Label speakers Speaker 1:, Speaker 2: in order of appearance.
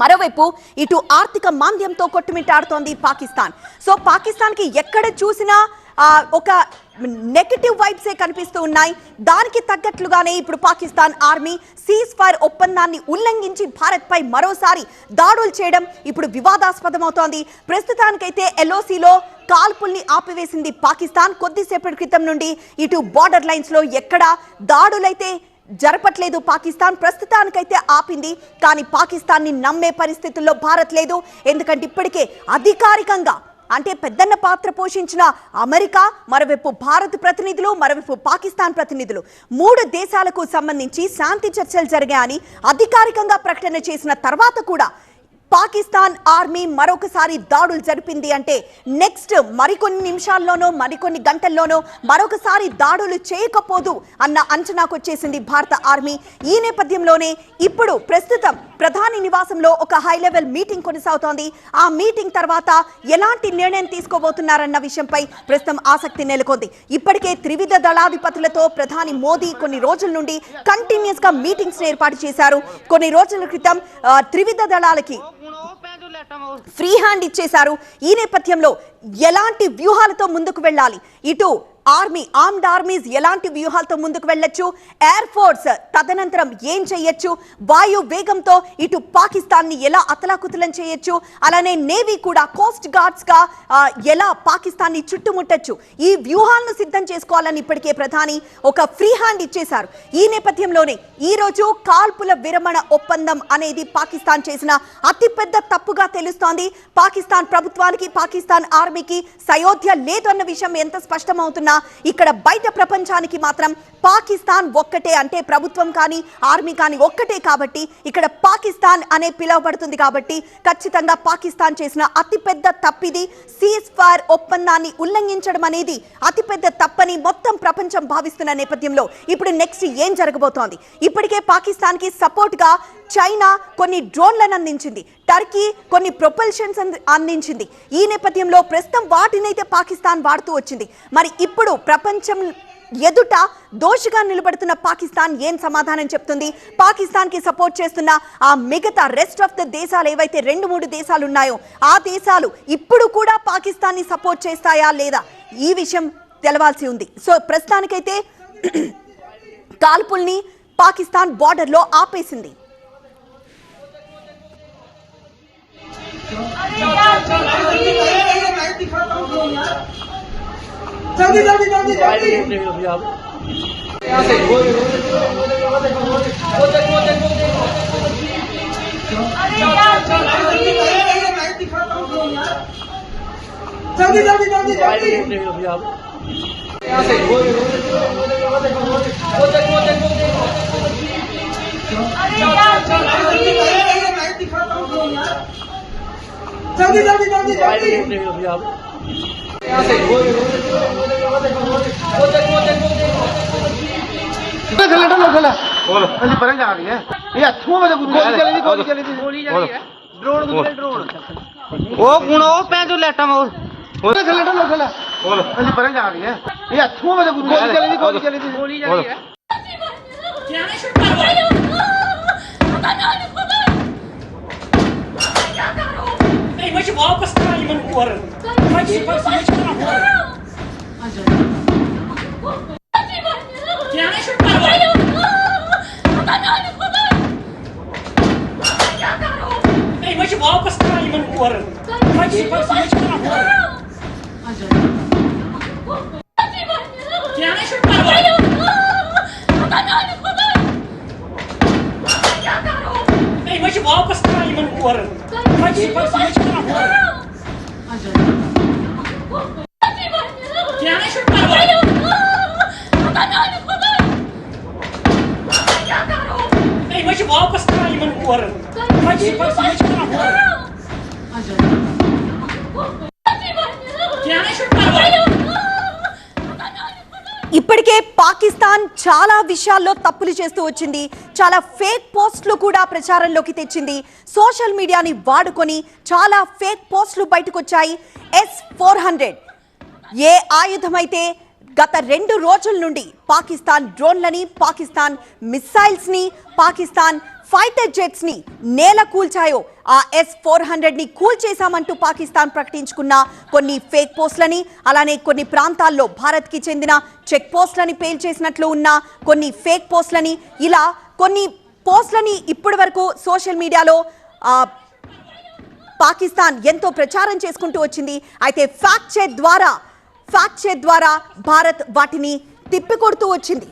Speaker 1: మరోవైపు ఇటు ఆర్థిక మాంద్యంతో కొట్టుమిట్టాడుతోంది పాకిస్తాన్. సో పాకిస్తాన్కి ఎక్కడ చూసినా ఒక నెగటివ్ వైబ్సే కనిపిస్తూ ఉన్నాయి. దానికి తగ్గట్లుగానే ఇప్పుడు పాకిస్తాన్ ఆర్మీ సీజ్ ఫైర్ ఒప్పందాన్ని ఉల్లంఘించి భారత్పై మరోసారి దాడులు చేయడం ఇప్పుడు వివాదాస్పదమవుతోంది. ప్రస్తుతానికైతే ఎల్ఓసిలో కాల్పుల్ని ఆపివేసింది పాకిస్తాన్. కొద్దిసేపటి క్రితం నుండి ఇటు బార్డర్ లైన్స్లో ఎక్కడ దాడులైతే జరపట్లేదు పాకిస్తాన్ ప్రస్తుతానికైతే ఆపింది. కానీ పాకిస్తాన్ని నమ్మే పరిస్థితుల్లో భారత్ లేదు. ఎందుకంటే ఇప్పటికే అధికారికంగా అంటే పెద్దన్న పాత్ర పోషించిన అమెరికా మరోవైపు భారత్ ప్రతినిధులు మరోవైపు పాకిస్తాన్ ప్రతినిధులు మూడు దేశాలకు సంబంధించి శాంతి చర్చలు జరిగాయని అధికారికంగా ప్రకటన చేసిన తర్వాత కూడా పాకిస్తాన్ ఆర్మీ మరొకసారి దాడులు జరిపింది అంటే నెక్స్ట్ మరికొన్ని నిమిషాల్లోనో మరికొన్ని గంటల్లోనో మరొకసారి దాడులు చేయకపోదు అన్న అంచనాకు వచ్చేసింది భారత ఆర్మీ. ఈ నేపథ్యంలోనే ఇప్పుడు ప్రస్తుతం ప్రధాని నివాసంలో ఒక హై లెవెల్ మీటింగ్ కొనసాగుతోంది. ఆ మీటింగ్ తర్వాత ఎలాంటి నిర్ణయం తీసుకోబోతున్నారన్న విషయంపై ప్రస్తుతం ఆసక్తి నెలకొంది. ఇప్పటికే త్రివిధ దళాధిపతులతో ప్రధాని మోదీ కొన్ని రోజుల నుండి కంటిన్యూస్గా మీటింగ్స్ ఏర్పాటు చేశారు. కొన్ని రోజుల క్రితం త్రివిధ దళాలకి ఫ్రీ హ్యాండ్ ఇచ్చేశారు. ఈ నేపథ్యంలో ఎలాంటి వ్యూహాలతో ముందుకు వెళ్ళాలి? ఇటు ఆర్మీ ఆర్మ్డ్ ఆర్మీస్ ఎలాంటి వ్యూహాలతో ముందుకు వెళ్ళొచ్చు? ఎయిర్ ఫోర్స్ తదనంతరం ఏం చేయొచ్చు? వాయు వేగంతో ఇటు పాకిస్తాన్ని ఎలా అతలాకుతలం చేయొచ్చు? అలానే నేవీ కూడా కోస్ట్ గార్డ్స్గా ఎలా పాకిస్తాన్ని చుట్టుముట్టొచ్చు? ఈ వ్యూహాలను సిద్ధం చేసుకోవాలని ఇప్పటికే ప్రధాని ఒక ఫ్రీ హ్యాండ్ ఇచ్చేశారు. ఈ నేపథ్యంలోనే ఈ రోజు కాల్పుల విరమణ ఒప్పందం అనేది పాకిస్తాన్ చేసిన అతిపెద్ద తప్పుగా తెలుస్తోంది. పాకిస్తాన్ ప్రభుత్వానికి పాకిస్తాన్ ఆర్మీకి సయోధ్య లేదు అన్న విషయం ఎంత స్పష్టమవుతున్నా ఇక్కడ బయట ప్రపంచానికి మాత్రం పాకిస్తాన్ ఒక్కటే అంటే ప్రభుత్వం కానీ ఆర్మీ కానీ ఒక్కటే కాబట్టి ఇక్కడ పాకిస్తాన్ అనే పిలువబడుతుంది కాబట్టి ఖచ్చితంగా పాకిస్తాన్ చేసిన అతిపెద్ద తప్పిది సీజ్ ఫైర్ ఒప్పందాన్ని ఉల్లంఘించడం అనేది అతిపెద్ద తప్పని మొత్తం ప్రపంచం భావిస్తున్న నేపథ్యంలో ఇప్పుడు నెక్స్ట్ ఏం జరగబోతోంది? ఇప్పటికే పాకిస్తాన్కి సపోర్ట్గా చైనా కొన్ని డ్రోన్లను అందించింది. టర్కీ కొన్ని ప్రొపల్షన్స్ అందించింది. ఈ నేపథ్యంలో ప్రస్తుతం వాటినైతే పాకిస్తాన్ వాడుతూ వచ్చింది. మరి ఇప్పుడు ప్రపంచం ఎదుట దోషిగా నిలబడుతున్న పాకిస్తాన్ ఏం సమాధానం చెప్తుంది? పాకిస్తాన్కి సపోర్ట్ చేస్తున్న ఆ మిగతా రెస్ట్ ఆఫ్ ద దేశాలు ఏవైతే రెండు మూడు దేశాలు ఉన్నాయో ఆ దేశాలు ఇప్పుడు కూడా పాకిస్తాన్ని సపోర్ట్ చేస్తాయా లేదా? ఈ విషయం తెలవాల్సి ఉంది. సో ప్రస్తుతానికైతే కాల్పుల్ని పాకిస్తాన్ బార్డర్లో ఆపేసింది.
Speaker 2: ਜਲਦੀ ਜਲਦੀ ਜਲਦੀ ਜਲਦੀ। ਜਲਦੀ ਜਲਦੀ ਜਲਦੀ ਜਲਦੀ। ਜਲਦੀ ਜਲਦੀ ਜਲਦੀ ਜਲਦੀ।
Speaker 3: सिलेंडर लो खोला जा रही है ये ड्रोन ड्रोन ओ ओ जा रही है है mãe de mal pra sair, mano, fora. Vai de vai de
Speaker 4: mãe de mal fora. Quem acha que parou? Ei, mãe de mal pra sair, mano, fora. Vai de vai de mãe de mal fora. Quem acha que parou? Ei, mãe de mal pra embora. Vai, vai, vai, vai, vai, de volta pra você aí, mano, porra. Vai de volta, vai de volta. Não! Adianta. Quem acha que tá
Speaker 1: ఇప్పటికే పాకిస్తాన్ చాలా విషయాల్లో తప్పులు చేస్తూ వచ్చింది. చాలా fake పోస్టులు కూడా ప్రచారంలోకి తెచ్చింది. సోషల్ మీడియాని వాడుకొని చాలా ఫేక్ పోస్టులు బయటకు వచ్చాయి ఎస్ ఫోర్ హండ్రెడ్. ఏ ఆయుధమైతే గత రెండు రోజుల నుండి పాకిస్తాన్ డ్రోన్లని పాకిస్తాన్ మిస్సైల్స్ని పాకిస్తాన్ ఫైటర్ జెట్స్ని నేల కూల్చాయో? ఆ ఎస్ ఫోర్ హండ్రెడ్ని కూల్చేశామంటూ పాకిస్తాన్ ప్రకటించుకున్న కొన్ని ఫేక్ పోస్ట్లని అలానే కొన్ని ప్రాంతాల్లో భారత్కి చెందిన చెక్ పోస్ట్లని పేల్చేసినట్లు ఉన్న కొన్ని ఫేక్ పోస్ట్లని ఇలా కొన్ని పోస్ట్లని ఇప్పటి వరకు సోషల్ మీడియాలో పాకిస్తాన్ ఎంతో ప్రచారం చేసుకుంటూ వచ్చింది. అయితే ఫ్యాక్ట్ చెక్ ద్వారా ఫ్యాక్ట్ చెక్ ద్వారా భారత్ వాటిని తిప్పికొడుతూ వచ్చింది.